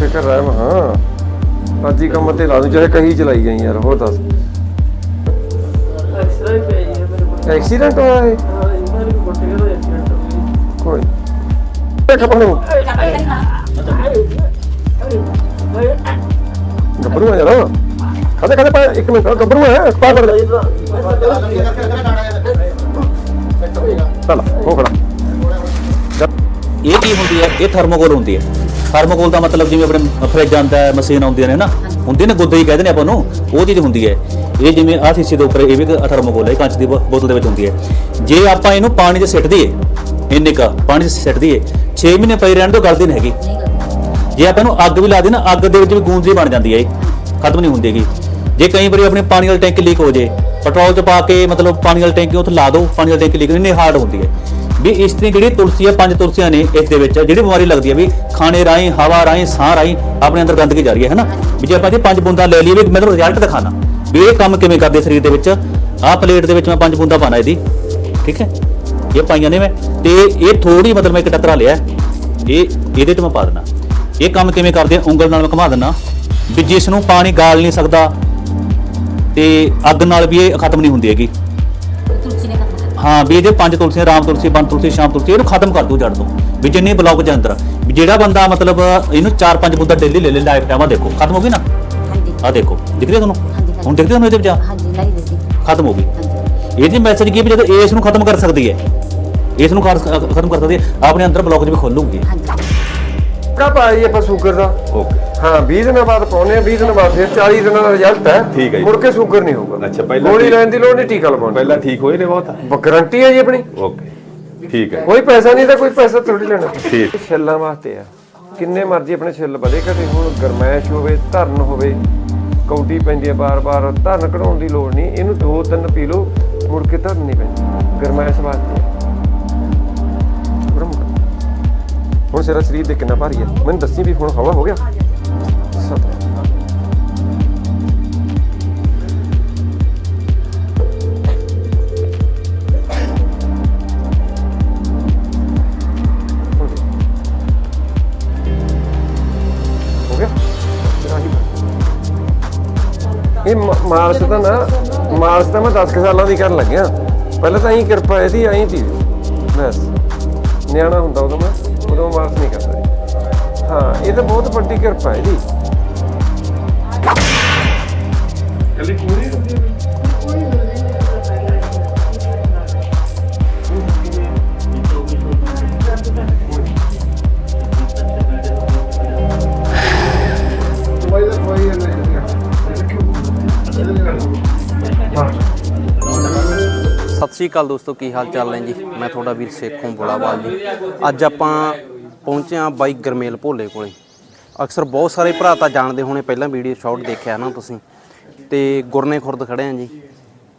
ਫਿਕਰ ਰਹਿ ਹਾਂ ਅੱਜ ਹੀ ਕੰਮ ਤੇ ਲਾ ਦੂੰ ਚਾਹੇ ਕਹੀ ਚਲਾਈ ਗਈ ਯਾਰ ਹੋਰ ਦੱਸ ਐਕਸਰਾ ਹੀ ਪਈ ਹੈ ਮੇਰੇ ਕੋਲ ਐਕਸੀਡੈਂਟ ਹੋਇਆ ਹੈ ਹਾਂ ਇਹਨਾਂ ਨੂੰ ਗੁੱਟੇ ਦਾ ਐਕਸੀਡੈਂਟ ਹੋ ਗਿਆ ਕੋਈ ਬੈਠਾ ਪਣ ਗੱਭਰੂ ਆ ਯਾਰ ਕਦੇ ਕਦੇ ਪਾ ਇੱਕ ਮਿੰਟ ਗੱਭਰੂ ਹੈ ਪਾ ਕਰ ਚੱਲ ਹੋ ਖੜਾ ਇਹ ਕੀ ਹੁੰਦੀ ਹੈ ਇਹ ਥਰਮੋਕੋਲ ਹੁੰਦੀ ਹੈ ਥਰਮੋਕੋਲ ਦਾ ਮਤਲਬ ਜਿਵੇਂ ਆਪਣੇ ਫਰਿੱਜ ਆਉਂਦਾ ਹੈ ਮਸ਼ੀਨ ਆਉਂਦੀਆਂ ਨੇ ਨਾ ਹੁੰਦੀ ਨਾ ਗੁੱਦੇ ਹੀ ਕਹਿੰਦੇ ਨੇ ਆਪਾਂ ਨੂੰ ਉਹ ਚੀਜ਼ ਹੁੰਦੀ ਹੈ। ਇਹ ਜਿਵੇਂ ਆਹ ਸ਼ੀਸ਼ੇ ਦੇ ਉੱਪਰ ਇਹ ਵੀ ਥਰਮੋਕੋਲ ਹੈ ਕੱਚ ਦੀ ਬੋਤਲ ਦੇ ਵਿੱਚ ਹੁੰਦੀ ਹੈ। ਜੇ ਆਪਾਂ ਇਹਨੂੰ ਪਾਣੀ 'ਚ ਸਿੱਟ ਦਈਏ ਇੰਨੇ ਕਾ ਪਾਣੀ 'ਚ ਸਿੱਟ ਦਈਏ 6 ਮਹੀਨੇ ਪਈ ਰਹਿਣ ਤੋਂ ਗਲਦੀ ਨਹੀਂ ਹੈਗੀ। ਜੇ ਆਪਾਂ ਇਹਨੂੰ ਅੱਗ ਵੀ ਲਾ ਦੇ ਨਾ ਅੱਗ ਦੇ ਵਿੱਚ ਵੀ ਗੂੰਦ ਜਿਹੀ ਬਣ ਜਾਂਦੀ ਹੈ ਇਹ ਖਤਮ ਨਹੀਂ ਹੁੰਦੀ ਹੈਗੀ। ਜੇ ਕਈ ਵਾਰੀ ਆਪਣੀ ਪਾਣੀ ਵਾਲੀ ਟੈਂਕ ਲੀਕ ਹੋ ਜੇ ਪੈਟਰੋਲ 'ਚ ਪਾ ਕੇ ਮਤਲਬ ਪਾਣੀ ਵਾਲੀ ਟੈਂਕੀ ਉੱਥੇ ਲਾ ਦਿਓ ਪਾਣੀ ਵਾਲੀ ਟੈਂਕੀ ਲੀਕ ਨਹੀਂ ਹਾਰਡ ਹੁੰਦੀ ਹੈ। ਵੀ ਇਸ ਤਰ੍ਹਾਂ ਜਿਹੜੀ ਤੁਲਸੀ ਆ, ਪੰਜ ਤੁਲਸੀਆਂ ਨੇ ਇਸ ਦੇ ਵਿੱਚ, ਜਿਹੜੀ ਬਿਮਾਰੀ ਲੱਗਦੀ ਹੈ ਵੀ ਖਾਣੇ ਰਾਹੀਂ, ਹਵਾ ਰਾਹੀਂ, ਸਾਹ ਰਾਹੀਂ ਆਪਣੇ ਅੰਦਰ ਗੰਦਗੀ ਜਾ ਰਹੀ ਹੈ ਹੈਨਾ? ਵੀ ਜੇ ਆਪਾਂ ਇਹ ਪੰਜ ਬੂੰਦਾਂ ਲੈ ਲਈਏ, ਵੀ ਮੈਂ ਤੁਹਾਨੂੰ ਰਿਜ਼ਲਟ ਦਿਖਾਣਾ। ਵੀ ਇਹ ਕੰਮ ਕਿਵੇਂ ਕਰਦੇ ਸਰੀਰ ਦੇ ਵਿੱਚ? ਆਹ ਪਲੇਟ ਦੇ ਵਿੱਚ ਮੈਂ ਪੰਜ ਬੂੰਦਾਂ ਪਾਣਾ ਇਹਦੀ। ਠੀਕ ਹੈ? ਇਹ ਪਾਈਆਂ ਨੇ ਮੈਂ। ਤੇ ਇਹ ਥੋੜੀ ਮਤਲਬ ਮੈਂ ਇੱਕ ਟੱਕਰਾ ਲਿਆ। ਇਹ, ਇਹਦੇ ਤੇ ਮੈਂ ਪਾ ਦੇਣਾ ਇਹ ਕੰਮ ਕਿਵੇਂ ਕਰਦੇ ਆ? ਉਂਗਲ ਨਾਲ ਮੈਂ ਘੁਮਾ ਦਿੰਦਾ। ਵੀ ਜਿਸ ਨੂੰ ਪਾਣੀ ਗਾਲ ਨਹੀਂ ਸਕਦਾ, ਤੇ ਅੱਗ ਨਾਲ ਵੀ ਇਹ ਖਤਮ ਨਹੀਂ ਹੁੰਦੀ ਹੈਗੀ। ਹਾਂ ਵੀ ਇਹਦੇ ਪੰਜ ਤੁਲਸੀ ਰਾਮ ਤੁਲਸੀ ਬਨ ਤੁਲਸੀ ਸ਼ਾਮ ਤੁਲਸੀ ਇਹਨੂੰ ਖਤਮ ਕਰ ਦੂ ਜੜ ਤੋਂ। ਵੀ ਜਿੰਨੀ ਬਲੌਕ ਦੇ ਅੰਦਰ ਜਿਹੜਾ ਬੰਦਾ ਮਤਲਬ ਇਹਨੂੰ ਚਾਰ ਪੰਜ ਬੁੱਧਾ ਡੇਲੀ ਲੈ ਲੈ ਲਾਈਫ ਟਾਈਮ ਆ ਦੇਖੋ। ਖਤਮ ਹੋ ਗਈ ਨਾ? ਹਾਂਜੀ। ਆ ਦੇਖੋ ਦਿਖ ਰਿਹਾ ਤੁਹਾਨੂੰ। ਹੁਣ ਦਿਖਦੇ ਤੁਹਾਨੂੰ ਇਹਦੇ ਵਿੱਚ? ਹਾਂਜੀ ਨਹੀਂ ਦਿੱਤੀ ਖਤਮ ਹੋ ਗਈ। ਹਾਂਜੀ। ਇਹਦੀ ਮੈਸੇਜ ਕੀ ਹੈ ਵੀ ਜਦੋਂ ਇਸ ਨੂੰ ਖਤਮ ਕਰ ਸਕਦੀ ਹੈ ਇਸ ਨੂੰ ਖਤਮ ਕਰ ਸਕਦੀ ਹੈ ਆਪਣੇ ਅੰਦਰ ਬਲੌਕ ਵੀ ਖੋਲੂਗੀ। ਹਾਂਜੀ। ਕਾ ਪਾਈ ਆਪਾਂ ਸ਼ੂਗਰ ਦਾ। ਓਕੇ ਹਾਂ 20 ਦਿਨਾਂ ਬਾਅਦ ਪਾਉਨੇ ਆ 20 ਦਿਨਾਂ ਬਾਅਦ ਫਿਰ 40 ਦਿਨਾਂ ਦਾ ਰਿਜ਼ਲਟ ਹੈ। ਠੀਕ ਹੈ ਜੀ। ਮੁੜ ਕੇ ਸ਼ੂਗਰ ਨਹੀਂ ਹੋਊਗਾ। ਅੱਛਾ, ਪਹਿਲਾਂ ਗੋਲੀ ਠੀਕ- ਲੈਣ ਦੀ ਲੋੜ ਨਹੀਂ ਟੀਕਾ ਲਗਵਾਉਣ ਪਹਿਲਾਂ ਠੀਕ ਹੋਏ ਨੇ ਬਹੁਤ? ਗਾਰੰਟੀ ਹੈ ਜੀ ਆਪਣੀ। ਓਕੇ ਠੀਕ ਹੈ। ਕੋਈ ਪੈਸਾ ਨਹੀਂ ਤਾਂ ਕੋਈ ਪੈਸਾ ਥੋੜੀ ਲੈਣਾ। ਠੀਕ। ਇਹ ਛਿੱਲਾਂ ਵਾਸਤੇ ਆ। ਕਿੰਨੇ ਮਰਜ਼ੀ ਆਪਣੇ ਛਿੱਲ ਵਧੇ ਘਟੇ ਹੁਣ ਗਰਮੈਸ਼ ਹੋਵੇ ਧਰਨ ਹੋਵੇ ਕੌਡੀ ਪੈਂਦੀ ਹੈ ਬਾਰ-ਬਾਰ ਧਰਨ ਕਢਾਉਣ ਦੀ ਲੋੜ ਨਹੀਂ। ਇਹਨੂੰ ਦੋ ਤਿੰਨ ਪੀ ਲਓ ਮੁੜ ਕੇ ਧਰਨ ਨਹੀਂ ਪੈਂਦੀ ਗਰਮੈਸ਼ ਵਾਸਤੇ ਆ। ਹੁਣ ਤੇਰਾ ਸਰੀਰ ਦੇ ਕਿੰਨਾ ਭਾਰੀ ਹੈ ਮੈਨੂੰ ਦੱਸੀ ਵੀ ਹੁਣ ਹਵਾ ਹੋ ਗਿਆ? ਮਾਰਸ਼ ਤਾਂ ਨਾ, ਮਾਲਸ਼ ਤਾਂ ਮੈਂ 10 ਸਾਲਾਂ ਦੀ ਕਰਨ ਲੱਗਿਆ। ਪਹਿਲਾਂ ਤਾਂ ਐਂ ਕਿਰਪਾ ਇਹਦੀ, ਐਂ ਤੀ ਬਸ। ਨਿਆਣਾ ਹੁੰਦਾ ਉਦੋਂ ਮੈਂ, ਉਦੋਂ ਮਾਰਸ਼ ਨਹੀਂ ਕਰਦਾ ਹਾਂ, ਇਹ ਤਾਂ ਬਹੁਤ ਵੱਡੀ ਕਿਰਪਾ ਹੈ ਇਹਦੀ। ਕੱਲੀ ਪੂਰੀ ਸ਼੍ਰੀ ਅਕਾਲ ਦੋਸਤੋ, ਕੀ ਹਾਲ ਚਾਲ ਨੇ ਜੀ? ਮੈਂ ਤੁਹਾਡਾ ਵੀਰ ਸੇਖੋਂ ਬੋਲਾਵਾਲ ਜੀ। ਅੱਜ ਆਪਾਂ ਪਹੁੰਚੇ ਹਾਂ ਬਾਈ ਗਰਮੇਲ ਭੋਲੇ ਕੋਲੇ। ਅਕਸਰ ਬਹੁਤ ਸਾਰੇ ਭਰਾ ਤਾਂ ਜਾਣਦੇ ਹੋਣੇ, ਪਹਿਲਾਂ ਵੀਡੀਓ ਸ਼ਾਰਟ ਦੇਖਿਆ ਨਾ ਤੁਸੀਂ। ਤੇ ਗੁਰਨੇ ਖੁਰਦ ਖੜੇ ਆ ਜੀ।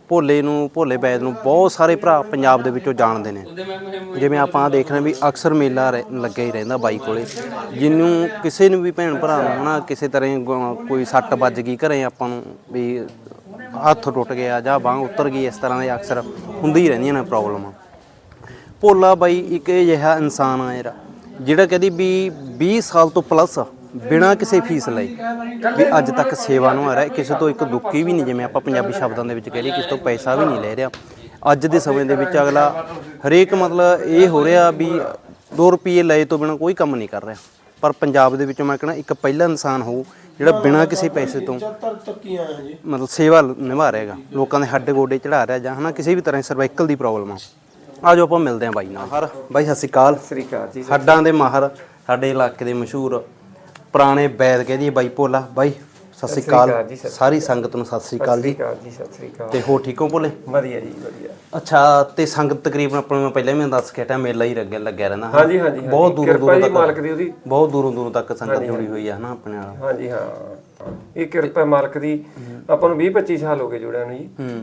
ਭੋਲੇ ਨੂੰ, ਭੋਲੇ ਬੈਦ ਨੂੰ ਬਹੁਤ ਸਾਰੇ ਭਰਾ ਪੰਜਾਬ ਦੇ ਵਿੱਚੋਂ ਜਾਣਦੇ ਨੇ। ਜਿਵੇਂ ਆਪਾਂ ਦੇਖ ਰਹੇ ਹਾਂ ਵੀ ਅਕਸਰ ਮੇਲਾ ਰਹਿ- ਲੱਗਿਆ ਹੀ ਰਹਿੰਦਾ ਬਾਈ ਕੋਲੇ। ਜਿਹਨੂੰ ਕਿਸੇ ਨੂੰ ਵੀ ਭੈਣ ਭਰਾ ਨੂੰ ਹਨਾ, ਕਿਸੇ ਤਰ੍ਹਾਂ ਕੋਈ ਸੱਟ ਵੱਜ ਗਈ ਘਰੇ ਆਪਾਂ ਨੂੰ ਵੀ ਹੱਥ ਟੁੱਟ ਗਿਆ ਜਾਂ ਬਾਂਹ ਉਤਰ ਗਈ, ਇਸ ਤਰ੍ਹਾਂ ਦੇ ਅਕਸਰ ਹੁੰਦੀ ਹੀ ਰਹਿੰਦੀਆਂ ਨੇ ਪ੍ਰੋਬਲਮਾਂ ਭੋਲਾ ਬਾਈ ਇੱਕ ਅਜਿਹਾ ਇਨਸਾਨ ਆ ਜਿਹੜਾ ਜਿਹੜਾ ਕਹਦੀ ਵੀ 20 ਸਾਲ ਤੋਂ ਪਲੱਸ ਬਿਨਾਂ ਕਿਸੇ ਫੀਸ ਲਈ ਵੀ ਅੱਜ ਤੱਕ ਸੇਵਾ ਨੂੰ ਆ ਰਿਹਾ, ਕਿਸੇ ਤੋਂ ਇੱਕ ਦੁੱਕੀ ਵੀ ਨਹੀਂ, ਜਿਵੇਂ ਆਪਾਂ ਪੰਜਾਬੀ ਸ਼ਬਦਾਂ ਦੇ ਵਿੱਚ ਕਹਿ ਲਈਏ, ਕਿਸੇ ਤੋਂ ਪੈਸਾ ਵੀ ਨਹੀਂ ਲੈ ਰਿਹਾ। ਅੱਜ ਦੇ ਸਮੇਂ ਦੇ ਵਿੱਚ ਅਗਲਾ ਹਰੇਕ ਮਤਲਬ ਇਹ ਹੋ ਰਿਹਾ ਵੀ 2 ਰੁਪਏ ਲਏ ਤੋਂ ਬਿਨਾਂ ਕੋਈ ਕੰਮ ਨਹੀਂ ਕਰ ਰਿਹਾ। ਪਰ ਪੰਜਾਬ ਦੇ ਵਿੱਚੋਂ ਮੈਂ ਕਹਿੰਦਾ ਇੱਕ ਪਹਿਲਾ ਇਨਸਾਨ ਹੋਊ ਜਿਹੜਾ ਬਿਨਾਂ ਕਿਸੇ ਪੈਸੇ ਤੋਂ ਮਤਲਬ ਸੇਵਾ ਨਿਭਾ ਰਿਹਾਗਾ ਲੋਕਾਂ ਦੇ ਹੱਡ ਗੋਡੇ ਚੜਾ ਰਿਹਾ ਜਾਂ ਹਨਾ ਕਿਸੇ ਵੀ ਤਰ੍ਹਾਂ ਸਰਵਾਈਕਲ ਦੀ ਪ੍ਰੋਬਲਮ ਆ। ਆਜੋ ਆਪਾਂ ਮਿਲਦੇ ਹਾਂ ਬਾਈ ਨਾਲ। ਹਰ ਬਾਈ ਸਤਿ ਸ਼੍ਰੀ ਅਕਾਲ। ਸ੍ਰੀ ਅਕਾਲ ਜੀ ਹੱਡਾਂ ਦੇ ਮਾਹਰ ਸਾਡੇ ਇਲਾਕੇ ਦੇ ਮਸ਼ਹੂਰ ਪੁਰਾਣੇ ਵੈਦ ਕਹਿ ਦਈਏ ਬਾਈ ਭੋਲਾ। ਬਾਈ ਸਤਿ ਸ਼੍ਰੀ ਅਕਾਲ ਅਕਾਲ ਜੀ, ਸਤਿ ਸ਼੍ਰੀ ਸਾਰੀ ਸੰਗਤ ਨੂੰ ਸਤਿ ਸ਼੍ਰੀ ਅਕਾਲ ਜੀ। ਸਤਿ ਸ੍ਰੀ ਅਕਾਲ। ਤੇ ਹੋ ਠੀਕ ਹੋ ਭੋਲੇ? ਵਧੀਆ ਜੀ ਵਧੀਆ। ਅੱਛਾ ਤੇ ਸੰਗਤ ਤਕਰੀਬਨ ਆਪਾਂ ਨੂੰ ਮੈਂ ਪਹਿਲਾਂ ਵੀ ਦੱਸ ਕੇ ਹਟਿਆ ਮੇਲਾ ਹੀ ਲੱਗਿਆ ਲੱਗਿਆ ਰਹਿੰਦਾ? ਹਾਂਜੀ, ਹਾਂਜੀ, ਬਹੁਤ। ਦੂਰੋਂ ਕਿਰਪਾ ਦੂਰੋਂ ਜੀ ਮਾਲਕ ਦੀ ਉਹਦੀ। ਬਹੁਤ ਦੂਰੋਂ ਦੂਰੋਂ ਤੱਕ ਸੰਗਤ ਜੁੜੀ ਹੋਈ ਆ ਹਨਾ ਆਪਣੇ ਨਾਲ। ਹਾਂਜੀ ਹਾਂ। ਇਹ ਕਿਰਪਾ ਮਾਲਕ ਦੀ ਆਪਾਂ ਨੂੰ 20 25 ਸਾਲ ਹੋ ਗਏ ਜੁੜਿਆਂ ਨੂੰ ਜੀ। ਹੂੰ।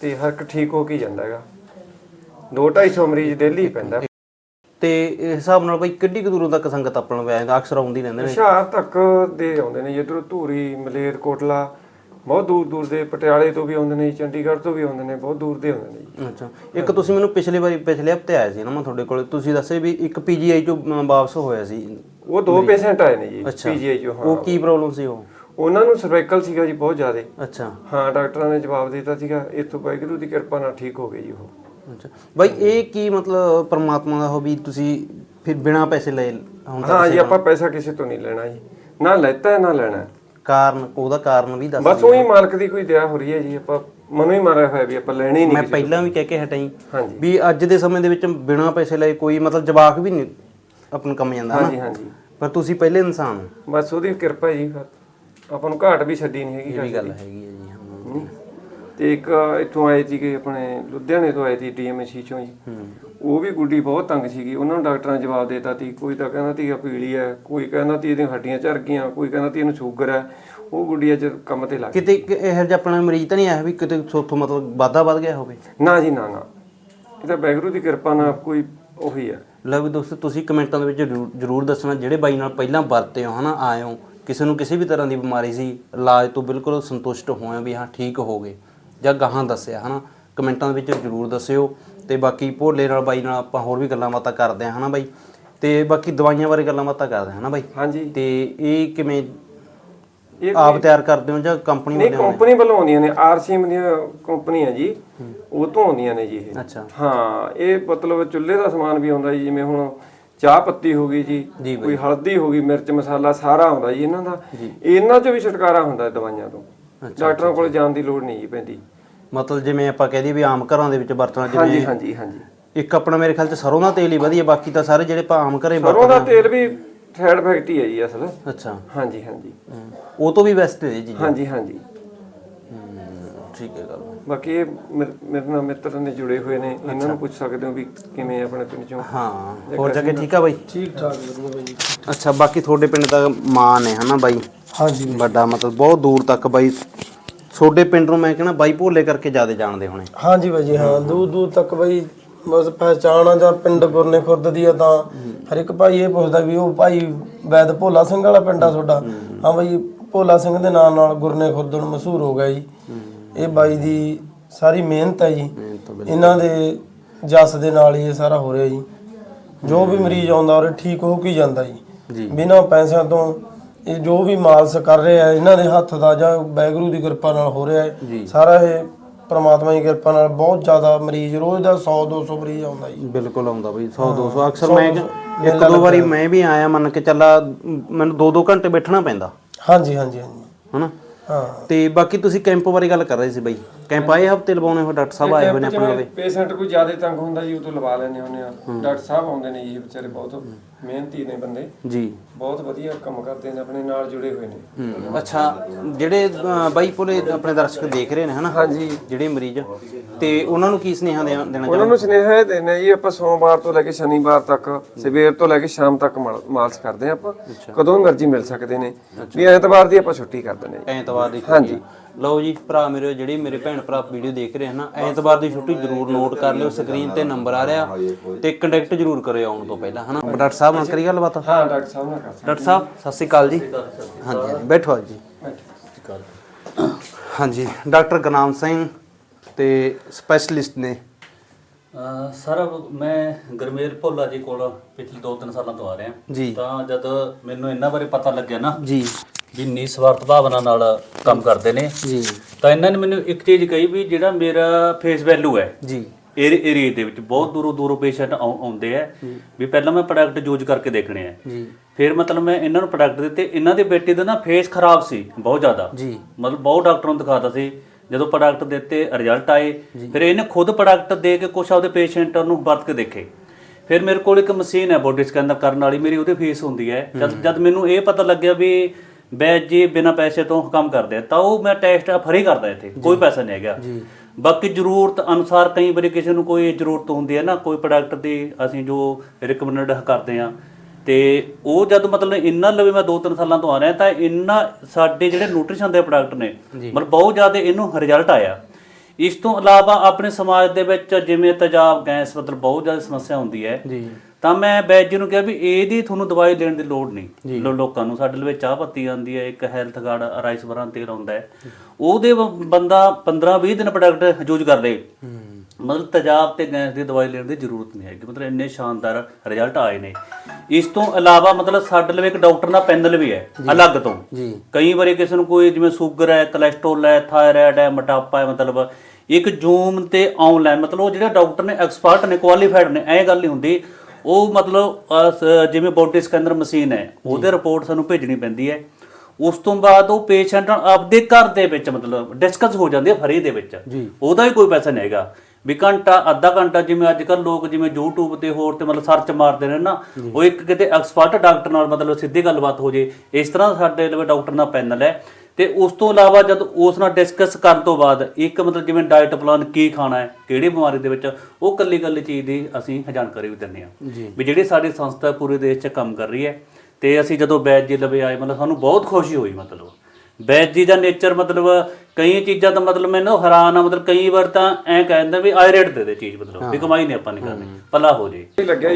ਤੇ ਹਰ ਇੱਕ ਠੀਕ ਹੋ ਕੇ ਹੀ ਜਾਂਦਾ ਹੈਗਾ। 2 250 ਮਰੀਜ਼ ਡੇਲੀ ਪੈਂਦਾ। ਤੇ ਇਸ ਹਿਸਾਬ ਨਾਲ ਬਾਈ ਕਿੱਡੀ ਕੁ ਦੂਰੋਂ ਤੱਕ ਸੰਗਤ ਆਪਾਂ ਨੂੰ ਵੈਸੇ ਅਕਸਰ ਆਉਂਦੀ ਰਹਿੰਦੇ ਨੇ? ਹੁਸ਼ਿਆਰ ਤੱਕ ਦੇ ਆਉਂਦੇ ਨੇ ਜਿੱਧਰੋਂ ਧੂਰੀ ਮਲੇਰ ਕੋਟਲਾ ਬਹੁਤ ਦੂਰ ਦੂਰ ਦੇ ਪਟਿਆਲੇ ਤੋਂ ਵੀ ਆਉਂਦੇ ਨੇ ਜੀ, ਚੰਡੀਗੜ੍ਹ ਤੋਂ ਵੀ ਆਉਂਦੇ ਨੇ ਬਹੁਤ ਦੂਰ ਦੇ ਆਉਂਦੇ ਨੇ ਜੀ। ਅੱਛਾ। ਇੱਕ ਤੁਸੀਂ ਮੈਨੂੰ ਪਿਛਲੇ ਵਾਰੀ ਪਿਛਲੇ ਹਫ਼ਤੇ ਆਏ ਸੀ ਨਾ ਮੈਂ ਤੁਹਾਡੇ ਕੋਲ ਤੁਸੀਂ ਦੱਸੇ ਵੀ ਇੱਕ ਪੀਜੀਆਈ ਚੋਂ ਅਮ, ਵਾਪਸ ਹੋਇਆ ਸੀ। ਉਹ ਦੋ ਪੇਸ਼ੈਂਟ ਆਏ ਨੇ ਜੀ ਅੱਛਾ। ਪੀਜੀਆਈ ਚੋਂ ਹਾਂ। ਉਹ ਕੀ ਪ੍ਰੋਬਲਮ ਸੀ ਉਹ? ਉਹਨਾਂ ਨੂੰ ਸਰਵਾਈਕਲ ਸੀਗਾ ਜੀ ਬਹੁਤ ਜ਼ਿਆਦਾ। ਅੱਛਾ। ਹਾਂ ਡਾਕਟਰਾਂ ਨੇ ਜਵਾਬ ਦੇ ਦਿੱਤਾ ਸੀਗਾ ਇੱਥੋਂ ਵਾਹਿਗੁਰੂ ਦੀ ਕਿਰਪਾ ਨਾਲ ਠੀਕ ਹੋ ਗਏ ਜੀ ਉਹ। ਅੱਛਾ ਬਾਈ ਇਹ ਕੀ ਮਤਲਬ ਪਰਮਾਤਮਾ ਦਾ ਹੋ ਵੀ ਤੁਸੀਂ ਫਿਰ ਬਿਨਾ ਪੈਸੇ ਲਏ ਹੁਣ ਹਾਂ ਜੀ ਆਪਾਂ ਪੈਸਾ ਕਿਸੇ ਤੋਂ ਨਹੀਂ ਲੈਣਾ ਜੀ ਨਾ ਲੈਤਾ ਹੈ, ਨਾ ਲੈਣਾ ਹੈ। ਕਾਰਨ ਉਹਦਾ ਕਾਰਨ ਵੀ ਦੱਸ ਬਸ ਉਹੀ ਮਾਲਕ ਦੀ ਕੋਈ ਦਇਆ ਹੋ ਰਹੀ ਹੈ ਜੀ ਆਪਾਂ ਮਨੋਂ ਹੀ ਮਾਰਿਆ ਹੋਇਆ ਵੀ ਆਪਾਂ ਲੈਣੀ ਨਹੀਂ ਮੈਂ ਕਿਸੇ। ਪਹਿਲਾਂ ਵੀ ਕਹਿ ਕੇ ਹਟਾਈ ਹਾਂਜੀ ਵੀ ਅੱਜ ਦੇ ਸਮੇਂ ਦੇ ਵਿੱਚ ਬਿਨਾ ਪੈਸੇ ਲਏ ਕੋਈ ਮਤਲਬ ਜਵਾਕ ਵੀ ਨਹੀਂ ਆਪਣ ਕੰਮ ਜਾਂਦਾ ਹਾਂਜੀ ਹਾਂਜੀ ਪਰ ਤੁਸੀਂ ਪਹਿਲੇ ਇਨਸਾਨ ਹੋ ਬਸ ਉਹਦੀ ਕਿਰਪਾ ਜੀ ਆਪਾਂ ਨੂੰ ਘਾਟ ਵੀ ਛੱਡੀ ਨਹੀਂ ਹੈਗੀ ਇਹ ਵੀ ਗੱਲ। ਹੈਗੀ ਹੈ ਜੀ। ਤੇ ਇੱਕ ਇੱਥੋਂ ਆਏ ਸੀਗੇ ਆਪਣੇ ਲੁਧਿਆਣੇ ਤੋਂ ਆਏ ਸੀ ਡੀਐਮਸੀ ਚੋਂ ਜੀ। ਉਹ ਵੀ ਗੁੱਡੀ ਬਹੁਤ ਤੰਗ ਸੀਗੀ। ਉਹਨਾਂ ਨੂੰ ਡਾਕਟਰਾਂ ਨੇ ਜਵਾਬ ਦੇਤਾ ਸੀ ਕੋਈ ਤਾਂ ਕਹਿੰਦਾ ਸੀ ਪੀਲੀ ਹੈ ਕੋਈ ਕਹਿੰਦਾ ਸੀ ਇਹਦੀਆਂ ਹੱਡੀਆਂ ਝੜ ਗਈਆਂ ਕੋਈ ਕਹਿੰਦਾ ਸੀ ਇਹਨੂੰ ਸ਼ੂਗਰ ਹੈ ਉਹ ਗੁੱਡੀ ਅੱਜ ਕੰਮ ਤੇ ਲੱਗ ਕਿਤੇ ਕਿ ਇਹੋ ਜਿਹਾ ਆਪਣਾ ਮਰੀਜ਼ ਤਾਂ ਨਹੀਂ ਆਇਆ ਵੀ ਕਿਤੇ ਸੋਥੋਂ ਮਤਲਬ ਵਾਧਾ ਵੱਧ ਗਿਆ ਹੋਵੇ? ਨਾ ਜੀ ਨਾ ਨਾ। ਇਹ ਤਾਂ ਬੈਗਰੂ ਦੀ ਕਿਰਪਾ ਨਾਲ ਕੋਈ ਉਹੀ ਹੈ ਲਓ ਵੀ ਦੋਸਤੋ ਤੁਸੀਂ ਕਮੈਂਟਾਂ ਦੇ ਵਿੱਚ ਜ਼ਰੂਰ- ਜ਼ਰੂਰ ਦੱਸਣਾ ਜਿਹੜੇ ਬਾਈ ਨਾਲ ਪਹਿਲਾਂ ਵਰਤੇ ਹੋ ਹਨਾ ਆਏ ਹੋ। ਕਿਸੇ ਨੂੰ ਕਿਸੇ ਵੀ ਤਰ੍ਹਾਂ ਦੀ ਬਿਮਾਰੀ ਸੀ ਇਲਾਜ ਤੋਂ ਬਿਲਕੁਲ ਸੰਤੁਸ਼ਟ ਹੋਏ ਹੋ ਵੀ ਹਾਂ ਠੀਕ ਹੋ ਗਏ। ਜਾਂ ਗਾਹਾਂ ਦੱਸਿਆ ਹਨਾ? ਕਮੈਂਟਾਂ ਦੇ ਵਿੱਚ ਜ਼ਰੂਰ ਦੱਸਿਓ। ਤੇ ਬਾਕੀ ਭੋਲੇ ਨਾਲ ਬਾਈ ਨਾਲ ਆਪਾਂ ਹੋਰ ਵੀ ਗੱਲਾਂ ਬਾਤਾਂ ਕਰਦੇ ਹਾਂ ਹਨਾ ਬਾਈ? ਤੇ ਬਾਕੀ ਦਵਾਈਆਂ ਬਾਰੇ ਗੱਲਾਂ ਬਾਤਾਂ ਕਰਦੇ ਹਾਂ ਹਨਾ ਬਾਈ? ਹਾਂਜੀ। ਤੇ ਇਹ ਕਿਵੇਂ ਇਹ ਆਪ ਤਿਆਰ ਕਰਦੇ ਹੋ ਜਾਂ ਕੰਪਨੀ ਨਹੀਂ ਵਾਲੇ ਕੰਪਨੀ ਵੱਲੋਂ ਆਉਂਦੀਆਂ ਨੇ। ਆਰਸੀਐਮ ਦੀਆਂ ਕੰਪਨੀ ਹੈ। ਜੀ ਉਹ ਤੋਂ ਆਉਂਦੀਆਂ ਨੇ ਜੀ ਇਹ। ਅੱਛਾ। ਹਾਂ ਇਹ ਮਤਲਬ ਚੁੱਲ੍ਹੇ ਦਾ ਸਮਾਨ ਵੀ ਆਉਂਦਾ ਜੀ ਜਿਵੇਂ ਹੁਣ ਚਾਹ ਪੱਤੀ ਹੋ ਗਈ ਜੀ ਕੋਈ ਹਲਦੀ ਹੋ ਗਈ ਮਿਰਚ ਮਸਾਲਾ ਸਾਰਾ ਆਉਂਦਾ ਜੀ ਇਹਨਾਂ ਦਾ। ਇਹਨਾਂ 'ਚ ਵੀ ਛੁਟਕਾਰਾ ਹੁੰਦਾ ਦਵਾਈਆਂ ਤੋਂ। ਡਾਕਟਰਾਂ ਕੋਲ ਜਾਣ ਦੀ ਲੋੜ ਨਹੀਂ ਜੀ ਪੈਂਦੀ। ਮਤਲਬ ਜਿਵੇਂ ਆਪਾਂ ਕਹਿ ਦਈਏ ਵੀ ਆਮ ਘਰਾਂ ਦੇ ਵਿੱਚ ਵਰਤਣਾ ਹਾਂਜੀ ਜਿਵੇਂ ਹਾਂਜੀ ਹਾਂਜੀ। ਇੱਕ ਆਪਣਾ ਮੇਰੇ ਖਿਆਲ ਚ ਸਰੋਂ ਦਾ ਤੇਲ ਹੀ ਵਧੀਆ ਬਾਕੀ ਤਾਂ ਸਾਰੇ ਜਿਹੜੇ ਆਪਾਂ ਆਮ ਘਰੇ ਸਰੋਂ ਦਾ ਤੇਲ ਵੀ ਸਾਈਡ ਇਫੈਕਟ ਹੀ ਹੈ ਜੀ ਅਸਲ। ਅੱਛਾ। ਹਾਂਜੀ ਹਾਂਜੀ। ਹਮ, ਉਹ ਤੋਂ ਵੀ ਬੈਸਟ ਹੈ ਇਹ ਚੀਜ਼ਾਂ। ਹਾਂਜੀ ਹਾਂਜੀ। ਠੀਕ ਹੈ ਗੱਲ। ਬਾਕੀ ਇਹ ਮੇਰੇ ਮੇਰੇ ਨਾਲ ਮਿੱਤਰ ਨੇ ਜੁੜੇ ਹੋਏ ਨੇ ਇਹਨਾਂ ਨੂੰ ਪੁੱਛ ਸਕਦੇ ਹੋ ਵੀ ਕਿਵੇਂ ਆਪਣੇ ਪਿੰਡ ਚੋਂ? ਹਾਂ ਹੋਰ ਜਗ੍ਹਾ ਠੀਕ ਆ ਬਾਈ? ਠੀਕ ਠਾਕ ਵਧੀਆ ਬਾਈ ਜੀ। ਅੱਛਾ ਬਾਕੀ ਤੁਹਾਡੇ ਪਿੰਡ ਦਾ ਮਾਂ ਨੇ ਹਨਾ ਬਾਈ? ਹਾਂਜੀ। ਵੱਡਾ ਮਤਲਬ ਬਹੁਤ ਦੂਰ ਤੱਕ ਬਾਈ। ਤੁਹਾਡੇ ਪਿੰਡ ਨੂੰ ਮੈਂ ਕਹਿੰਦਾ ਬਾਈ ਭੋਲੇ ਕਰਕੇ ਜ਼ਿਆਦਾ ਜਾਣਦੇ ਹੋਣੇ। ਹਾਂਜੀ ਬਾਈ ਜੀ ਹਾਂ ਦੂਰ ਦੂਰ ਤੱਕ ਬਾਈ ਬਸ ਪਹਿਚਾਣ ਆ ਜਾਂ ਪਿੰਡ ਗੁਰਨੇ ਖੁਰਦ ਦੀ ਆ ਤਾਂ ਹਰ ਇੱਕ ਭਾਈ ਇਹ ਪੁੱਛਦਾ ਵੀ ਉਹ ਭਾਈ ਵੈਦ ਭੋਲਾ ਸਿੰਘ ਵਾਲਾ ਪਿੰਡ ਆ ਤੁਹਾਡਾ। ਹਾਂ। ਬਾਈ ਭੋਲਾ ਸਿੰਘ ਦੇ ਨਾਂ ਨਾਲ ਗੁਰਨੇ ਖੁਰਦ ਨੂੰ ਮਸ਼ਹੂਰ ਹੋ ਗਿਆ ਜੀ। ਇਹ ਬਾਈ ਦੀ ਸਾਰੀ ਮਿਹਨਤ ਹੈ ਜੀ। ਇਹਨਾਂ ਦੇ ਜਸ ਦੇ ਨਾਲ ਹੀ ਇਹ ਸਾਰਾ ਹੋ ਰਿਹਾ ਜੀ। ਜੋ ਵੀ ਮਰੀਜ਼ ਆਉਂਦਾ ਉਹ ਠੀਕ ਹੋ ਕੇ ਜਾਂਦਾ ਜੀ। ਬਿਨਾਂ ਪੈਸਿਆਂ ਤੋਂ ਇਹ ਜੋ ਵੀ ਮਾਲਸ ਕਰ ਰਿਹਾ ਹੈ ਇਹਨਾਂ ਦੇ ਹੱਥ ਦਾ ਜਾਂ ਬੈਗਰੂ ਦੀ ਕਿਰਪਾ ਨਾਲ ਹੋ ਰਿਹਾ ਹੈ। ਸਾਰਾ ਇਹ ਪ੍ਰਮਾਤਮਾ ਦੀ ਕਿਰਪਾ ਨਾਲ ਬਹੁਤ ਜ਼ਿਆਦਾ ਮਰੀਜ਼ ਰੋਜ਼ ਦਾ 100 200 ਮਰੀਜ਼ ਆਉਂਦਾ ਜੀ। ਬਿਲਕੁਲ ਆਉਂਦਾ ਬਾਈ 100 200 ਅਕਸਰ ਮੈਂ ਇੱਕ ਦੋ ਵਾਰੀ ਮੈਂ ਵੀ ਆਇਆ ਮੰਨ ਕੇ ਚੱਲਾ ਮੈਨੂੰ 2-2 ਘੰਟੇ ਬੈਠਣਾ ਪੈਂਦਾ। ਹਾਂਜੀ ਹਾਂਜੀ ਹਾਂਜੀ। ਹਨਾ? ਹਾਂ। ਤੇ ਬਾਕੀ ਤੁਸੀਂ ਕੈਂਪ ਬਾਰੇ ਗੱਲ ਕਰ ਰਹੇ ਸੀ ਬਾਈ। ਕੈਂਪ ਆਏ ਹਫ਼ਤੇ ਲਵਾਉਣੇ ਹੋ ਡਾਕਟਰ ਸਾਹਿਬ ਆਏ ਹੋਏ ਨੇ ਆਪਣੇ ਲਵੇ ਪੇਸ਼ੈਂਟ ਕੋਈ ਜ਼ਿਆਦਾ ਤੰਗ ਹੁੰਦਾ ਜੀ ਉਹ ਤੋਂ ਲਵਾ ਲੈਣੇ ਹੁੰਦੇ ਆ। ਡਾਕਟਰ ਸਾਹਿਬ ਆਉਂਦੇ ਨੇ ਜੀ ਵਿਚਾਰੇ ਬਹੁਤ ਮਿਹਨਤੀ ਨੇ ਬੰਦੇ। ਜੀ। ਬਹੁਤ ਵਧੀਆ ਕੰਮ ਕਰਦੇ ਨੇ ਆਪਣੇ ਨਾਲ ਜੁੜੇ ਹੋਏ ਨੇ। ਅੱਛਾ ਜਿਹੜੇ ਅ, ਬਾਈ ਪੁਰੇ ਆਪਣੇ ਦਰਸ਼ਕ ਦੇਖ ਰਹੇ ਨੇ ਹਨਾ? ਹਾਂਜੀ। ਜਿਹੜੇ ਮਰੀਜ਼। ਤੇ ਉਹਨਾਂ ਨੂੰ ਕੀ ਸੁਨੇਹਾ ਦੇਣਾ ਦੇਣਾ ਉਹਨਾਂ ਨੂੰ ਸੁਨੇਹਾ ਇਹ ਦੇਣਾ ਜੀ ਆਪਾਂ ਸੋਮਵਾਰ ਤੋਂ ਲੈ ਕੇ ਸ਼ਨੀਵਾਰ ਤੱਕ ਸਵੇਰ ਤੋਂ ਲੈ ਕੇ ਸ਼ਾਮ ਤੱਕ ਮਾਲ- ਮਾਲਸ਼ ਕਰਦੇ ਆ ਆਪਾਂ। ਕਦੋਂ ਵੀ ਮਰਜ਼ੀ ਮਿਲ ਸਕਦੇ ਨੇ। ਵੀ ਐਤਵਾਰ ਦੀ ਆਪਾਂ ਛੁੱਟੀ ਕਰ ਦਿੰਦੇ ਹਾਂ। ਐਤਵਾਰ ਦੀ ਛੁੱਟੀ ਲਓ ਜੀ ਭਰਾ ਮੇਰੇ ਜਿਹੜੇ ਮੇਰੇ ਭੈਣ ਭਰਾ ਵੀਡੀਓ ਦੇਖ ਰਹੇ ਹਨ ਨਾ ਐਤਵਾਰ ਦੀ ਛੁੱਟੀ ਜ਼ਰੂਰ ਨੋਟ ਕਰ ਲਿਓ ਸਕਰੀਨ ਤੇ ਨੰਬਰ ਆ ਰਿਹਾ ਤੇ ਕੰਟੈਕਟ ਜ਼ਰੂਰ ਕਰਿਓ ਆਉਣ ਤੋਂ ਪਹਿਲਾਂ ਹਨਾ? ਡਾਕਟਰ ਸਾਹਿਬ ਨਾਲ ਕਰੀ ਗੱਲਬਾਤ? ਹਾਂ ਡਾਕਟਰ ਸਾਹਿਬ ਨਾਲ ਕਰ ਸਕਦੇ ਡਾਕਟਰ ਸਾਹਿਬ ਸਤਿ ਸ਼੍ਰੀ ਅਕਾਲ ਜੀ। ਹਾਂਜੀ ਬੈਠੋ ਜੀ। ਹਾਂਜੀ ਡਾਕਟਰ ਗਨਾਮ ਸਿੰਘ ਤੇ ਸਪੈਸ਼ਲਿਸਟ ਨੇ। ਸਰ ਮੈਂ ਗਰਮੇਲ ਭੋਲਾ ਜੀ ਕੋਲ ਪਿਛਲੇ 2-3 ਸਾਲਾਂ ਤੋਂ ਆ ਰਿਹਾ। ਤਾਂ ਜਦ ਮੈਨੂੰ ਇਹਨਾਂ ਬਾਰੇ ਪਤਾ ਲੱਗਿਆ ਨਾ ਜੀ। ਵੀ ਨਿਸਵਾਰਥ ਭਾਵਨਾ ਨਾਲ ਕੰਮ ਕਰਦੇ ਨੇ। ਜੀ। ਤਾਂ ਇਹਨਾਂ ਨੇ ਮੈਨੂੰ ਇੱਕ ਚੀਜ਼ ਕਹੀ ਵੀ ਜਿਹੜਾ ਮੇਰਾ ਫੇਸ ਵੈਲਿਊ ਹੈ ਜੀ। ਏਰ ਏਰੀਏ ਦੇ ਵਿੱਚ ਬਹੁਤ ਦੂਰੋਂ ਦੂਰੋਂ ਪੇਸ਼ੈਂਟ ਆਉਂਦੇ ਆ। ਵੀ ਪਹਿਲਾਂ ਮੈਂ ਪ੍ਰੋਡਕਟ ਯੂਜ਼ ਕਰਕੇ ਦੇਖਣੇ ਆ। ਜੀ। ਫਿਰ ਮਤਲਬ ਮੈਂ ਇਹਨਾਂ ਨੂੰ ਪ੍ਰੋਡਕਟ ਦਿੱਤੇ। ਇਹਨਾਂ ਦੇ ਬੇਟੇ ਦਾ ਨਾ ਫੇਸ ਖਰਾਬ ਸੀ ਬਹੁਤ ਜ਼ਿਆਦਾ। ਜੀ। ਮਤਲਬ ਬਹੁਤ ਡਾਕਟਰਾਂ ਨੂੰ ਦਿਖਾਤਾ ਸੀ। ਜਦੋਂ ਪ੍ਰੋਡਕਟ ਦਿੱਤੇ ਰਿਜ਼ਲਟ ਆਏ। ਫਿਰ ਇਹਨੇ ਖੁਦ ਪ੍ਰੋਡਕਟ ਦੇ ਕੇ ਕੁਛ ਆਪਦੇ ਪੇਸ਼ੈਂਟ ਨੂੰ ਵਰਤ ਕੇ ਦੇਖੇ। ਫਿਰ ਮੇਰੇ ਕੋਲ ਇੱਕ ਮਸ਼ੀਨ ਹੈ ਬੋਡੀ ਸਕੈਨਰ ਕਰਨ ਵਾਲੀ। ਮੇਰੀ ਉਹਦੇ ਫੀਸ ਹੁੰਦੀ ਹੈ। ਜਦ ਜਦ ਮੈਨੂੰ ਇਹ ਪਤਾ ਲੱਗਿਆ ਵੀ ਬੈਜ ਜੀ ਬਿਨਾਂ ਪੈਸੇ ਤੋਂ ਕੰਮ ਕਰਦੇ ਆ ਤਾਂ ਉਹ ਮੈਂ ਟੈਸਟ ਫਰੀ ਕਰਦਾ ਇੱਥੇ ਕੋਈ ਪੈਸਾ ਨਹੀਂ ਹੈਗਾ। ਬਾਕੀ ਜ਼ਰੂਰਤ ਅਨੁਸਾਰ ਕਈ ਵਾਰੀ ਕਿਸੇ ਨੂੰ ਕੋਈ ਜ਼ਰੂਰਤ ਹੁੰਦੀ ਹੈ ਨਾ ਕੋਈ ਪ੍ਰੋਡਕਟ ਦੀ ਅਸੀਂ ਜੋ ਰਿਕਮੈਂਡਡ ਕਰਦੇ ਆ ਤੇ ਉਹ ਜਦ ਮਤਲਬ ਇੰਨਾ ਲਵੇ ਮੈਂ 2-3 ਸਾਲਾਂ ਤੋਂ ਆ ਰਿਹਾ ਤਾਂ ਇੰਨਾ ਸਾਡੇ ਜਿਹੜੇ ਨਿਊਟ੍ਰੀਸ਼ਨ ਦੇ ਪ੍ਰੋਡਕਟ ਨੇ ਮਤਲਬ ਬਹੁਤ ਜ਼ਿਆਦਾ ਇਹਨੂੰ ਰਿਜ਼ਲਟ ਆਇਆ। ਇਸ ਤੋਂ ਇਲਾਵਾ ਆਪਣੇ ਸਮਾਜ ਦੇ ਵਿੱਚ ਜਿਵੇਂ ਤੇਜ਼ਾਬ ਗੈਸ ਮਤਲਬ ਬਹੁਤ ਜ਼ਿਆਦਾ ਸਮੱਸਿਆ ਹੁੰਦੀ ਹੈ। ਜੀ। ਤਾਂ ਮੈਂ ਵੈਦ ਜੀ ਨੂੰ ਕਿਹਾ ਵੀ ਇਹਦੀ ਤੁਹਾਨੂੰ ਦਵਾਈ ਲੈਣ ਦੀ ਲੋੜ ਨਹੀਂ। ਲੋ- ਲੋਕਾਂ ਨੂੰ ਸਾਡੇ ਲਈ ਚਾਹ ਪੱਤੀ ਆਉਂਦੀ ਹੈ ਇੱਕ ਹੈਲਥ ਗਾਰਡ ਰਾਈਸ ਬਰਾਂ ਤੇਲ ਆਉਂਦਾ ਹੈ। ਉਹਦੇ ਬ- ਬੰਦਾ 15-20 ਦਿਨ ਪ੍ਰੋਡਕਟ ਯੂਜ਼ ਕਰ ਲੇ। ਮਤਲਬ ਤੇਜ਼ਾਬ ਤੇ ਗੈਸ ਦੀ ਦਵਾਈ ਲੈਣ ਦੀ ਜ਼ਰੂਰਤ ਨਹੀਂ ਹੈਗੀ। ਮਤਲਬ ਇੰਨੇ ਸ਼ਾਨਦਾਰ ਰਿਜ਼ਲਟ ਆਏ ਨੇ। ਇਸ ਤੋਂ ਇਲਾਵਾ ਮਤਲਬ ਸਾਡੇ ਲਈ ਇੱਕ ਡਾਕਟਰ ਦਾ ਪੈਨਲ ਵੀ ਹੈ ਅਲੱਗ ਤੋਂ। ਜੀ। ਕਈ ਵਾਰੀ ਕਿਸੇ ਨੂੰ ਕੋਈ ਜਿਵੇਂ ਸ਼ੂਗਰ ਹੈ ਕੋਲੇਸਟ੍ਰੋਲ ਹੈ ਥਾਇਰਾਇਡ ਹੈ ਮੋਟਾਪਾ ਹੈ ਮਤਲਬ ਇੱਕ ਜ਼ੂਮ ਤੇ ਆਨਲਾਈਨ ਮਤਲਬ ਉਹ ਜਿਹੜੇ ਡਾਕਟਰ ਨੇ ਐਕਸਪਰਟ ਨੇ ਕੁਆਲੀਫਾਈਡ ਨੇ ਐ ਗੱਲ ਨਹੀਂ ਹੁੰਦੀ। ਉਹ ਮਤਲਬ ਅਹ, ਸ- ਜਿਵੇਂ ਬੋਡੀ ਸਕੈਨਰ ਮਸ਼ੀਨ ਹੈ ਉਹਦੇ ਰਿਪੋਰਟ ਸਾਨੂੰ ਭੇਜਣੀ ਪੈਂਦੀ ਹੈ। ਉਸ ਤੋਂ ਬਾਅਦ ਉਹ ਪੇਸ਼ੈਂਟ ਨਾਲ ਆਪਦੇ ਘਰ ਦੇ ਵਿੱਚ ਮਤਲਬ ਡਿਸਕਸ ਹੋ ਜਾਂਦੀ ਹੈ ਫਰੀ ਦੇ ਵਿੱਚ। ਉਹਦਾ ਵੀ ਕੋਈ ਪੈਸਾ ਨਹੀਂ ਹੈਗਾ। ਵੀ ਘੰਟਾ ਅੱਧਾ ਘੰਟਾ ਜਿਵੇਂ ਅੱਜ ਕੱਲ ਲੋਕ ਜਿਵੇਂ YouTube ਤੇ ਹੋਰ ਤੇ ਮਤਲਬ ਸਰਚ ਮਾਰਦੇ ਨੇ ਨਾ ਉਹ ਇੱਕ ਕਿਤੇ ਐਕਸਪਰਟ ਡਾਕਟਰ ਨਾਲ ਮਤਲਬ ਸਿੱਧੀ ਗੱਲਬਾਤ ਹੋ ਜੇ। ਇਸ ਤਰ੍ਹਾਂ ਸਾਡੇ ਲਈ ਡਾਕਟਰ ਦਾ ਪੈਨਲ ਹੈ। ਤੇ ਉਸ ਤੋਂ ਇਲਾਵਾ ਜਦ ਉਸ ਨਾਲ ਡਿਸਕਸ ਕਰਨ ਤੋਂ ਬਾਅਦ ਇੱਕ ਮਤਲਬ ਜਿਵੇਂ ਡਾਈਟ ਪਲਾਨ ਕੀ ਖਾਣਾ ਹੈ ਕਿਹੜੀ ਬਿਮਾਰੀ ਦੇ ਵਿੱਚ ਉਹ ਕੱਲੀ ਕੱਲੀ ਚੀਜ਼ ਦੀ ਅਸੀਂ ਜਾਣਕਾਰੀ ਵੀ ਦਿੰਦੇ ਹਾਂ। ਵੀ ਜਿਹੜੀ ਸਾਡੀ ਸੰਸਥਾ ਪੂਰੇ ਦੇਸ਼ 'ਚ ਕੰਮ ਕਰ ਰਹੀ ਹੈ ਤੇ ਅਸੀਂ ਜਦੋਂ ਬੈਜ ਜੀ ਲਵੇ ਆਏ ਮਤਲਬ ਸਾਨੂੰ ਬਹੁਤ ਖੁਸ਼ੀ ਹੋਈ ਮਤਲਬ। ਬੈਜ ਜੀ ਦਾ ਨੇਚਰ ਮਤਲਬ ਕਈ ਚੀਜ਼ਾਂ ਤਾਂ ਮਤਲਬ ਮੈਨੂੰ ਹੈਰਾਨ ਆ ਮਤਲਬ ਕਈ ਵਾਰ ਤਾਂ ਐਂ ਕਹਿੰਦਾ ਵੀ ਆਈ ਰੇਟ ਦੇ ਦੇ ਚੀਜ਼ ਮਤਲਬ ਵੀ ਕਮਾਈ ਨਹੀਂ ਆਪਾਂ ਨਹੀਂ ਕਰਨੀ ਭਲਾ ਹੋ ਜੇ।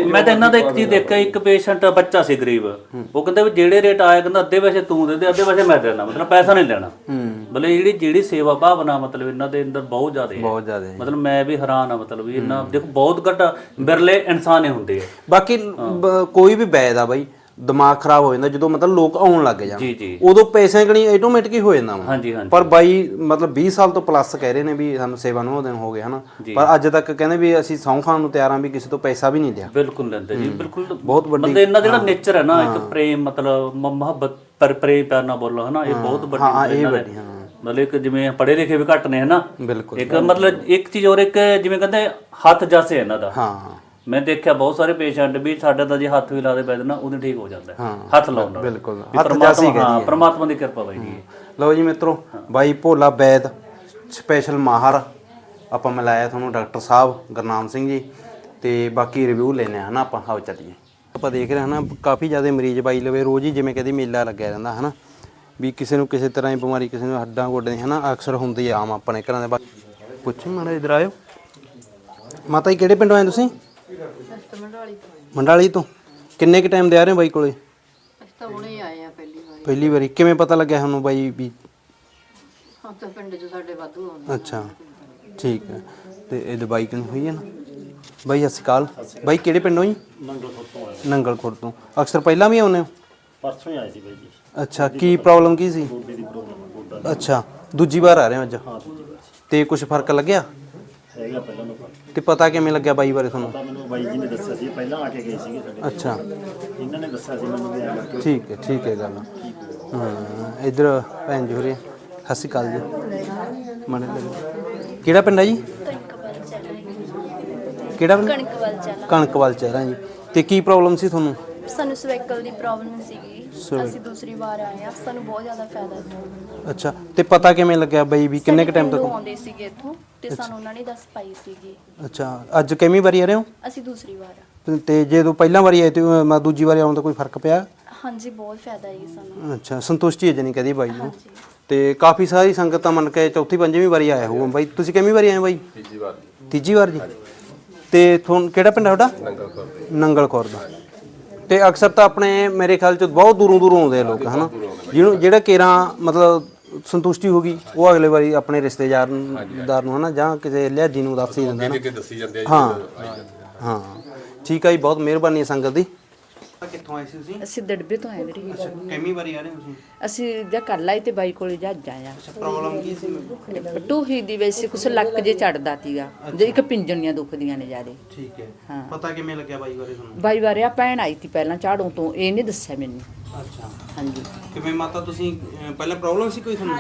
ਮੈਂ ਤਾਂ ਇਹਨਾਂ ਦਾ ਇੱਕ ਚੀਜ਼ ਦੇਖਿਆ ਇੱਕ ਪੇਸ਼ੈਂਟ ਬੱਚਾ ਸੀ ਗਰੀਬ ਉਹ ਕਹਿੰਦਾ ਵੀ ਜਿਹੜੇ ਰੇਟ ਆਇਆ ਕਹਿੰਦਾ ਅੱਧੇ ਪੈਸੇ ਤੂੰ ਦੇ ਦੇ ਅੱਧੇ ਪੈਸੇ ਮੈਂ ਦੇਣਾ ਮਤਲਬ ਪੈਸਾ ਨਹੀਂ ਲੈਣਾ। ਮਤਲਬ ਜਿਹੜੀ ਜਿਹੜੀ ਸੇਵਾ ਭਾਵਨਾ ਮਤਲਬ ਇਹਨਾਂ ਦੇ ਅੰਦਰ ਬਹੁਤ ਜ਼ਿਆਦਾ ਹੈ। ਬਹੁਤ ਜ਼ਿਆਦਾ ਹੈ। ਮਤਲਬ ਮੈਂ ਵੀ ਹੈਰਾਨ ਆ ਮਤਲਬ ਵੀ ਇਹਨਾਂ ਦੇਖੋ ਬਹੁਤ ਘੱਟ ਬਿਰਲੇ ਇਨਸਾਨ ਹੀ ਹੁੰਦੇ ਆ। ਬਾਕੀ ਕੋਈ ਵੀ ਬੈਦ ਆ ਬਾਈ ਦਿਮਾਗ ਖਰਾਬ ਹੋ ਜਾਂਦਾ ਜਦੋਂ ਮਤਲਬ ਲੋਕ ਆਉਣ ਲੱਗ ਜਾਣ। ਜੀ ਜੀ। ਉਦੋਂ ਪੈਸੇ ਕਣੀ ਆਟੋਮੈਟਿਕ ਹੀ ਹੋ ਜਾਂਦਾ ਵਾ। ਹਾਂਜੀ ਹਾਂਜੀ। ਪਰ ਬਾਈ ਮਤਲਬ 20 ਸਾਲ ਤੋਂ ਪਲੱਸ ਕਹਿ ਰਹੇ ਨੇ ਵੀ ਸਾਨੂੰ ਸੇਵਾ ਨੂੰ ਦਿਨ ਹੋ ਗਏ ਹਨਾ। ਪਰ ਅੱਜ ਤੱਕ ਕਹਿੰਦੇ ਵੀ ਅਸੀਂ ਸਹੁੰ ਖਾਣ ਨੂੰ ਤਿਆਰ ਵੀ ਕਿਸੇ ਤੋਂ ਪੈਸਾ ਵੀ ਨਹੀਂ ਲਿਆ। ਬਿਲਕੁਲ ਲੈਂਦੇ ਜੀ ਬਿਲਕੁਲ ਬਹੁਤ ਵੱਡੀ- ਮਤਲਬ ਇਹਨਾਂ ਦਾ ਜਿਹੜਾ ਨੇਚਰ ਹੈ ਨਾ ਇੱਕ ਪ੍ਰੇਮ ਮਤਲਬ ਮੁਹੱਬਤ ਪਰ ਪ੍ਰੇਮ ਪਿਆਰ ਨਾਲ ਬੋਲੋ ਹਨਾ ਇਹ ਬਹੁਤ ਵੱਡੀ ਹਾਂ, ਇਹ ਵੱਡੀ, ਹਾਂ। ਮਤਲਬ ਇੱਕ ਜਿਵੇਂ ਪੜ੍ਹੇ ਲਿਖੇ ਵੀ ਘੱਟ ਨੇ ਹਨਾ। ਇੱਕ ਮਤਲਬ ਇੱਕ ਚੀਜ਼ ਹੋਰ ਇੱਕ ਜਿਵੇਂ ਕਹਿੰਦੇ ਹੱਥ ਜਾਸੇ ਇਹਨਾਂ ਦਾ। ਹਾਂ। ਮੈਂ ਦੇਖਿਆ ਬਹੁਤ ਸਾਰੇ ਪੇਸ਼ੈਂਟ ਵੀ ਸਾਡੇ ਤਾਂ ਜੇ ਹੱਥ ਵੀ ਲਾ ਦੇ ਪੈ ਨਾ ਉਹਦੇ ਠੀਕ ਹੋ ਜਾਂਦਾ ਹੈ। ਹੱਥ ਲਾਉਣ ਨਾਲ। ਬਿਲਕੁਲ। ਹੱਥ ਜਾਸੀ ਹਾਂ। ਪ੍ਰਮਾਤਮਾ ਦੀ ਕਿਰਪਾ ਬਾਈ ਜੀ ਲਓ ਜੀ ਮਿੱਤਰੋ ਬਾਈ ਭੋਲਾ ਬੈਦ ਸਪੈਸ਼ਲ ਮਾਹਰ। ਆਪਾਂ ਮਿਲਾਇਆ ਤੁਹਾਨੂੰ ਡਾਕਟਰ ਸਾਹਿਬ ਗੁਰਨਾਮ ਸਿੰਘ ਜੀ ਤੇ ਬਾਕੀ ਰਿਵਿਊ ਲੈਣੇ ਆ ਨਾ ਆਪਾਂ? ਆਓ ਚੱਲੀਏ। ਆਪਾਂ ਦੇਖ ਰਹੇ ਹਾਂ ਨਾ ਕਾਫੀ ਜ਼ਿਆਦਾ ਮਰੀਜ਼ ਬਾਈ ਲਵੇ ਰੋਜ਼ ਹੀ ਜਿਵੇਂ ਕਹਦੇ ਮੇਲਾ ਲੱਗਿਆ ਰਹਿੰਦਾ ਹਨਾ? ਵੀ ਕਿਸੇ ਨੂੰ ਕਿਸੇ ਤਰ੍ਹਾਂ ਦੀ ਬਿਮਾਰੀ ਕਿਸੇ ਨੂੰ ਹੱਡਾਂ ਗੋਡੇ ਦੀ ਹਨਾ ਅਕਸਰ ਹੁੰਦੀ ਆ ਆਮ ਆਪਣੇ ਘਰਾਂ ਦੇ ਬਾਕੀ ਪੁੱਛੋ ਮਾੜਾ ਇਧਰ ਆਇਓ। ਮਾਤਾ ਜੀ ਕਿਹੜੇ ਪਿੰਡੋਂ ਆਏ ਤੁਸੀਂ? ਮੰਡਾਲੀ ਤੋਂ ਕਿੰਨੇ ਕ ਟਾਈਮ ਦੇ ਆ ਰਹੇ ਹੋ ਬਾਈ ਕੋਲੇ? ਅਸੀਂ ਤਾਂ ਹੁਣੇ ਆਏ ਆ ਪਹਿਲੀ ਵਾਰੀ। ਪਹਿਲੀ ਵਾਰੀ। ਕਿਵੇਂ ਪਤਾ ਲੱਗਿਆ ਤੁਹਾਨੂੰ ਬਾਈ ਵੀ? ਹਾਂ ਤਾਂ ਪਿੰਡ 'ਚ ਸਾਡੇ ਵਾਧੂ ਆਉਂਦੇ ਅੱਛਾ ਠੀਕ ਹੈ। ਤੇ ਇਹ ਦਵਾਈ ਕਿਨ ਹੋਈ ਹੈ ਨਾ? ਬਾਈ ਸਤਿ ਸ਼੍ਰੀ ਅਕਾਲ। ਬਾਈ ਕਿਹੜੇ ਪਿੰਡੋਂ ਜੀ? ਨੰਗਲਖੁਰ ਤੋਂ ਨੰਗਲਖੁਰ ਤੋਂ। ਅਕਸਰ ਪਹਿਲਾਂ ਵੀ ਆਉਂਦੇ ਹੋ? ਪਰਸੋਂ ਹੀ ਆਏ ਸੀ ਬਾਈ ਜੀ। ਅੱਛਾ ਕੀ ਪ੍ਰੋਬਲਮ ਕੀ ਸੀ? ਗੋਡੇ ਦੀ ਪ੍ਰੋਬਲਮ ਗੋਡਾ ਅੱਛਾ ਦੂਜੀ ਵਾਰ ਆ ਰਹੇ ਹੋ ਅੱਜ? ਹਾਂ ਦੂਜੀ ਵਾਰ। ਤੇ ਕੁਝ ਫ਼ਰਕ ਲੱਗਿਆ? ਹੈਗਾ ਪਹਿਲਾਂ ਨੂੰ ਫ਼ਰਕ ਤੇ ਪਤਾ ਕਿਵੇਂ ਲੱਗਿਆ ਬਾਈ ਬਾਰੇ ਤੁਹਾਨੂੰ? ਮੈਨੂੰ ਬਾਈ ਜੀ ਨੇ ਦੱਸਿਆ ਸੀ ਪਹਿਲਾਂ ਆ ਕੇ ਗਏ ਸੀਗੇ ਸਾਡੇ ਅੱਛਾ। ਇਹਨਾਂ ਨੇ ਦੱਸਿਆ ਸੀ ਮੈਨੂੰ ਵੀ ਐਂ ਕਰਕੇ। ਠੀਕ ਹੈ ਠੀਕ ਹੈ ਗੱਲ। ਹਾਂ ਇਧਰ ਭੈਣ ਜੀ ਹੋ ਰਹੀ ਹੈ। ਸਤਿ ਸ਼੍ਰੀ ਅਕਾਲ ਜੀ। ਮਣੇ ਕਿਹੜਾ ਪਿੰਡ ਹੈ ਜੀ? ਕਿਹੜਾ ਪਿੰਡ? ਕਣਕਵਲ ਚੱਲ ਕਣਕਵਾਲ ਚਹਿਰਾ ਜੀ। ਤੇ ਕੀ ਪ੍ਰੋਬਲਮ ਸੀ ਤੁਹਾਨੂੰ? ਸਾਨੂੰ ਸਵੈਕਲ ਦੀ ਪ੍ਰੋਬਲਮ ਸੀਗੀ। ਅਸੀਂ ਦੂਸਰੀ ਵਾਰ ਆਏ ਆ ਸਾਨੂੰ ਬਹੁਤ ਜ਼ਿਆਦਾ ਫਾਇਦਾ ਹੋਇਆ। ਅੱਛਾ ਤੇ ਪਤਾ ਕਿਵੇਂ ਲੱਗਿਆ ਬਈ ਵੀ ਕਿੰਨੇ ਕ ਟਾਈਮ ਪਿੰਡੋਂ ਤੱਕ? ਆਉਂਦੇ ਸੀਗੇ ਇੱਥੋਂ ਤੇ ਸਾਨੂੰ ਉਹਨਾਂ ਨੇ ਦੱਸ ਪਾਈ ਸੀਗੀ। ਅੱਛਾ ਅੱਜ ਕਿੰਨੀ ਵਾਰੀ ਆ ਰਹੇ ਹੋ? ਅਸੀਂ ਦੂਸਰੀ ਵਾਰ ਆ। ਤੇ- ਤੇ ਜਦੋਂ ਪਹਿਲਾਂ ਵਾਰੀ ਆਏ ਤੇ ਅਹ, ਮੈਂ ਦੂਜੀ ਵਾਰੀ ਆਉਣ ਦਾ ਕੋਈ ਫ਼ਰਕ ਪਿਆ? ਹਾਂਜੀ ਬਹੁਤ ਫਾਇਦਾ ਹੈ ਸਾਨੂੰ। ਅੱਛਾ ਸੰਤੁਸ਼ਟੀ ਹੈ ਜਣੀ ਕਹਦੀ ਬਾਈ ਨੂੰ। ਤੇ ਕਾਫੀ ਸਾਰੀ ਸੰਗਤਾਂ ਮੰਨ ਕੇ ਚੌਥੀ ਪੰਜਵੀਂ ਵਾਰੀ ਆਇਆ ਹੋਊਗਾ ਬਾਈ। ਤੁਸੀਂ ਕਿੰਨੀ ਵਾਰੀ ਆਏ ਹੋ ਬਾਈ? ਤੀਜੀ ਵਾਰ ਤੀਜੀ ਵਾਰ ਜੀ? ਤੇ ਤੁਹਾਨੂੰ ਕਿਹੜਾ ਪਿੰਡ ਹੈ ਤੁਹਾਡਾ? ਨੰਗਲਖੁਰ ਨੰਗਲਖੁਰ ਦਾ। ਤੇ ਅਕਸਰ ਤਾਂ ਆਪਣੇ ਮੇਰੇ ਖਿਆਲ ਚ ਬਹੁਤ ਦੂਰੋਂ ਦੂਰੋਂ ਆਉਂਦੇ ਆ ਲੋਕ ਹਨਾ? ਜਿਹਨੂੰ ਜਿਹੜਾ ਕੇਰਾਂ ਮਤਲਬ ਸੰਤੁਸ਼ਟੀ ਹੋ ਗਈ ਉਹ ਅਗਲੇ ਵਾਰੀ ਆਪਣੇ ਰਿਸ਼ਤੇਦਾਰ ਨੂੰ ਦਾਰ ਨੂੰ ਹਨਾ? ਜਾਂ ਕਿਸੇ ਲਿਆਜੀ ਨੂੰ ਦੱਸ ਹੀ ਦਿੰਦਾ ਨਾ ਦੱਸੀ ਜਾਂਦੇ ਹਾਂ। ਹਾਂ। ਠੀਕ ਆ ਜੀ ਬਹੁਤ ਮਿਹਰਬਾਨੀ ਹੈ ਸੰਗਤ ਦੀ। ਕਿੱਥੋਂ ਆਏ ਸੀ ਤੁਸੀਂ? ਅਸੀਂ ਦੜਬੇ ਤੋਂ ਆਏ ਵੀਰੇ। ਕਿੰਨੀ ਵਾਰੀ ਆ ਰਹੇ ਹੋ ਤੁਸੀਂ? ਅਸੀਂ ਜਾਂ ਕੱਲ ਆਏ ਤੇ ਬਾਈ ਕੋਲੇ ਜੱਜ ਆਇਆ ਪ੍ਰੋਬਲਮ ਕੀ ਸੀ? ਟੂਹੀ ਦੀ ਵੈਸੇ ਕੁਛ ਲੱਕ ਜੇ ਚੜਦਾ ਤੀਗਾ ਜੇ ਇੱਕ ਪਿੰਜਣੀਆਂ ਦੁਖਦੀਆਂ ਨੇ ਜਿਆਦੇ। ਠੀਕ ਹੈ। ਹਾਂ। ਪਤਾ ਕਿਵੇਂ ਲੱਗਿਆ ਬਾਈ ਬਾਰੇ ਤੁਹਾਨੂੰ? ਬਾਈ ਵਾਰੇ ਆ ਭੈਣ ਆਈ ਤੀ ਪਹਿਲਾਂ ਝਾੜੂ ਤੋਂ ਇਹਨੇ ਦੱਸਿਆ ਮੈਨੂੰ। ਅੱਛਾ। ਹਾਂਜੀ। ਕਿਵੇਂ ਮਾਤਾ ਤੁਸੀਂ ਅਹ, ਪਹਿਲਾਂ ਪ੍ਰੋਬਲਮ ਸੀ ਕੋਈ ਤੁਹਾਨੂੰ?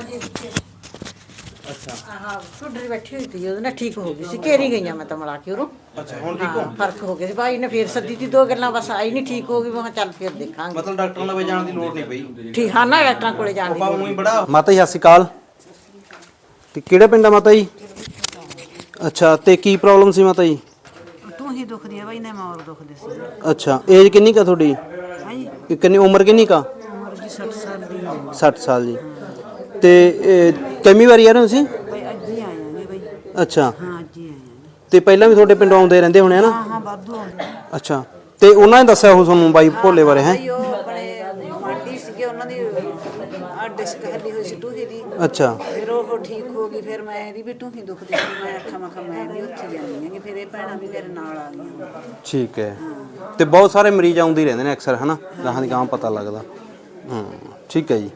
ਅੱਛਾ। ਹਾਂ ਟੁੱਡਰੀ ਬੈਠੀ ਹੋਈ ਸੀ ਉਹਦੇ ਨਾਲ ਠੀਕ ਹੋ ਗਈ ਸੀ ਘੇਰੀ ਗਈਆਂ ਮੈਂ ਤਾਂ ਮਿਲਾ ਕੇ ਉਹਨੂੰ ਅੱਛਾ ਹੁਣ ਠੀਕ ਹਾਂ ਹੋ ਫ਼ਰਕ ਹੋ ਗਿਆ ਸੀ ਭਾਈ ਨੇ ਫੇਰ ਸੱਦੀ ਤੀ ਦੋ ਗੱਲਾਂ ਬਸ ਆਈ ਨਹੀਂ ਠੀਕ ਹੋ ਗਈ ਮੈਂ ਕਿਹਾ ਚੱਲ ਫੇਰ ਦੇਖਾਂਗੇ। ਮਤਲਬ ਡਾਕਟਰਾਂ ਲਵੇ ਜਾਣ ਦੀ ਲੋੜ ਨਹੀਂ ਪਈ। ਠੀਕ ਹਾਂ ਨਾ ਡਾਕਟਰਾਂ ਕੋਲੇ ਜਾਣ ਦੀ ਉਹੀ ਬੜਾ। ਮਾਤਾ ਜੀ ਸਤਿ ਸ਼੍ਰੀ ਅਕਾਲ। ਤੇ ਕਿਹੜਾ ਪਿੰਡ ਆ ਮਾਤਾ ਜੀ? ਅੱਛਾ ਤੇ ਕੀ ਪ੍ਰੋਬਲਮ ਸੀ ਮਾਤਾ ਜੀ? ਤੂੰ ਹੀ ਦੁਖਦੀ ਆ ਬਾਈ ਨੇ ਮੌਰ ਦੁਖਦੇ ਸੀ। ਅੱਛਾ ਏਜ ਕਿੰਨੀ ਕਾ ਤੁਹਾਡੀ? ਹਾਂਜੀ ਇਹ ਕਿੰਨੀ ਉਮਰ ਕਿੰਨੀ ਕਾ ਉਮਰ ਜੀ 60 ਸਾਲ ਦੀ। ਹੈ 60 ਸਾਲ ਜੀ ਤੇ ਇਹ ਵਾਰੀ ਆ ਰਹੇ ਹੋ ਤੁਸੀਂ? ਭਾਈ ਅੱਜ ਹੀ ਆਏ ਆਂ ਜੀ ਬਾਈ। ਅੱਛਾ। ਹਾਂ ਅੱਜ ਹੀ ਆਏ ਆਂ ਤੇ ਪਹਿਲਾਂ ਵੀ ਤੁਹਾਡੇ ਪਿੰਡੋਂ ਆਉਂਦੇ ਰਹਿੰਦੇ ਹੋਣੇ ਆ ਨਾ? ਹਾਂ ਹਾਂ ਵਾਧੂ ਆਉਂਦੇ ਆ। ਅੱਛਾ। ਤੇ ਉਹਨਾਂ ਨੇ ਦੱਸਿਆ ਉਹ ਤੁਹਾਨੂੰ ਬਾਈ ਭੋਲੇ ਬਾਰੇ ਹੈ? ਭਾਈ ਉਹ ਆਪਣੇ ਮਾਟੀ ਸੀਗੇ ਉਹਨਾਂ ਉਹਨਾਂ ਦੀ ਆ ਡਿਸਕ ਹੱਲੀ ਹੋਈ ਸੀ ਟੂਹੀ ਦੀ। ਅੱਛਾ। ਫਿਰ ਉਹ ਠੀਕ ਹੋ ਗਈ ਫਿਰ ਮੈਂ ਇਹਦੀ ਵੀ ਟੂਹੀ ਦੁਖਦੀ ਸੀ ਮੈਂ ਆਖਾਂ ਮੈਂ ਕਿਹਾ ਮੈਂ ਵੀ ਉੱਥੇ ਜਾਂਦੀ ਹਾਂ ਫਿਰ ਇਹ ਭੈਣਾਂ ਵੀ ਮੇਰੇ ਨਾਲ ਆ ਗਈਆਂ। ਠੀਕ ਹੈ। ਤੇ ਬਹੁਤ ਸਾਰੇ ਮਰੀਜ਼ ਆਉਂਦੇ ਹੀ ਰਹਿੰਦੇ ਨੇ ਅਕਸਰ ਹਨਾ? ਗਾਹਾਂ ਦੀ ਗਾਹਾਂ ਪਤਾ ਲੱਗਦਾ। ਹਾਂ ਠੀਕ ਹੈ ਜੀ।